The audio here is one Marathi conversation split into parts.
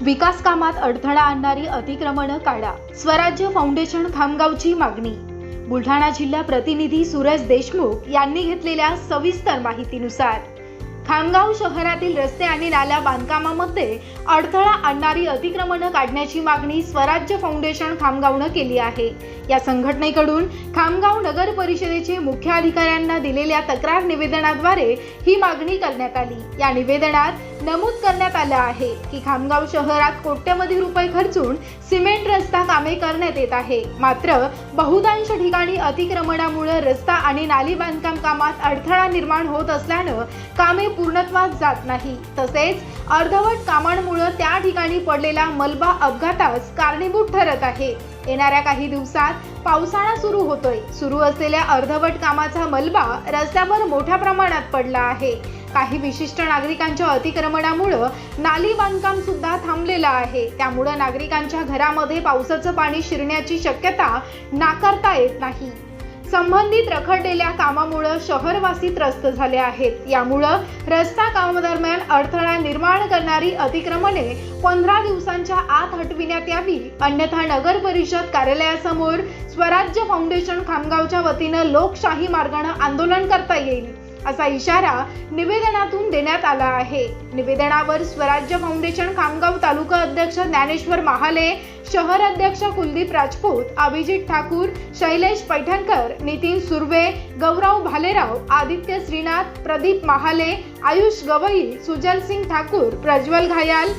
विकास कामात अडथळा आणणारी अतिक्रमणं काढा. स्वराज्य फाउंडेशन खामगावची मागणी. बुलढाणा जिल्हा प्रतिनिधी सुरज देशमुख यांनी घेतलेल्या सविस्तर माहितीनुसार खामगाव शहरातील रस्ते आणि नाल्या बांधकामामध्ये अडथळा आणणारी अतिक्रमणं काढण्याची मागणी स्वराज्य फाउंडेशन खामगावनं केली आहे. या संघटनेकडून खामगाव नगर परिषदेचे मुख्य अधिकाऱ्यांना दिलेल्या तक्रार निवेदनाद्वारे ही मागणी करण्यात आली. या निवेदनात नमूद करण्यात आलं आहे की खामगाव शहरात कोट्यवधी रुपये खर्चून सिमेंट रस्ता कामे करण्यात येत आहे. मात्र बहुतांश ठिकाणी अतिक्रमणामुळे रस्ता आणि नाली बांधकाम कामात अडथळा निर्माण होत असल्यानं कामे पूर्णत्वास जात नाही. तसेच अर्धवट कामांमुळे त्या ठिकाणी पडलेला मलबा अपघातास कारणीभूत ठरत आहे. येणाऱ्या काही दिवसात पावसाळा सुरू होतोय. सुरू असलेल्या अर्धवट कामाचा मलबा रस्त्यावर मोठ्या प्रमाणात पडला आहे. काही विशिष्ट नागरिकांच्या अतिक्रमणामुळं नाली बांधकाम सुद्धा थांबलेलं आहे. त्यामुळं नागरिकांच्या घरामध्ये पावसाचं पाणी शिरण्याची शक्यता नाकारता येत नाही. संबंधित रखडलेल्या कामामुळं शहरवासी त्रस्त झाले आहेत. यामुळं रस्ता कामादरम्यान अडथळा निर्माण करणारी अतिक्रमणे पंधरा दिवसांच्या आत हटविण्यात यावी. अन्यथा नगर परिषद कार्यालयासमोर स्वराज्य फाउंडेशन खामगावच्या वतीनं लोकशाही मार्गानं आंदोलन करता येईल. असा इशारा निवेदनातून देण्यात आला आहे. निवेदनावर स्वराज्य फाउंडेशन खामगाव तालुका अध्यक्ष ज्ञानेश्वर महाले शहर अध्यक्ष कुलदीप राजपूत अभिजित ठाकूर शैलेश पैठणकर नितीन सुर्वे गौरव भालेराव आदित्य श्रीनाथ प्रदीप महाले आयुष गवई सुजल सिंग ठाकूर प्रज्वल घायाल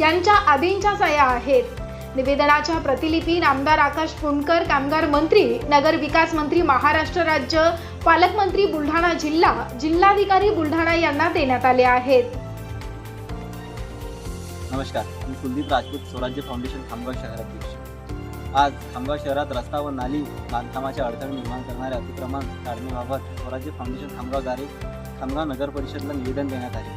यांच्या आदींच्या सह्या आहेत. निवेदनाच्या प्रतिलिपी नामदार आकाश फुंडकर कामगार मंत्री नगर विकास मंत्री महाराष्ट्र राज्य पालकमंत्री बुलढाणा जिल्हा जिल्हाधिकारी बुलढाणा यांना देण्यात आले आहेत. नमस्कार मी कुलदीप राजपूत स्वराज्य फाउंडेशन खामगाव शहराध्यक्ष आज खामगाव शहरात रस्ता व नाली बांधकामाच्या अडचणी निर्माण करणारे अतिक्रमण टाळण्याबाबत स्वराज्य फाउंडेशन खामगावद्वारे खामगाव नगर परिषदला निवेदन देण्यात आले.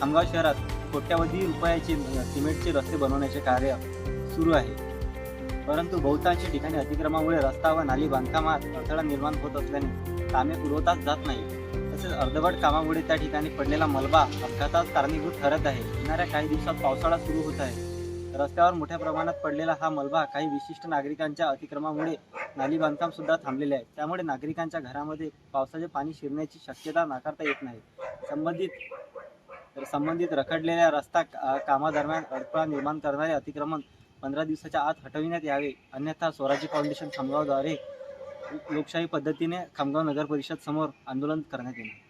खामगाव शहरात कोट्यावधी रुपयाचे सिमेंटचे रस्ते बनवण्याचे कार्य सुरू आहे. परंतु बहुतांश ठिकाणी अतिक्रमामुळे रस्ता व नाली बांधकामात अडथळा निर्माण होत असल्याने कामे पुरवताच जात नाही तसेच अर्धवट कामामुळे त्या ठिकाणी पडलेला मलबा अपघातात कारणीभूत ठरत आहे. येणाऱ्या काही दिवसात पावसाळा सुरू होत आहे. रस्त्यावर मोठ्या प्रमाणात पडलेला हा मलबा काही विशिष्ट नागरिकांच्या अतिक्रमामुळे नाली बांधकाम सुद्धा थांबलेले आहे. त्यामुळे नागरिकांच्या घरामध्ये पावसाचे पाणी शिरण्याची शक्यता नाकारता येत नाही. संबंधित संबंधित रखडलेल्या रस्ता का- कामादरम्यान अडथळा निर्माण करणारे अतिक्रमण पंधरा दिवसाच्या आत हटविण्यात यावे. अन्यथा स्वराज्य फाउंडेशन खामगावद्वारे लोकशाही पद्धतीने खामगाव नगर परिषद समोर आंदोलन करण्यात येणार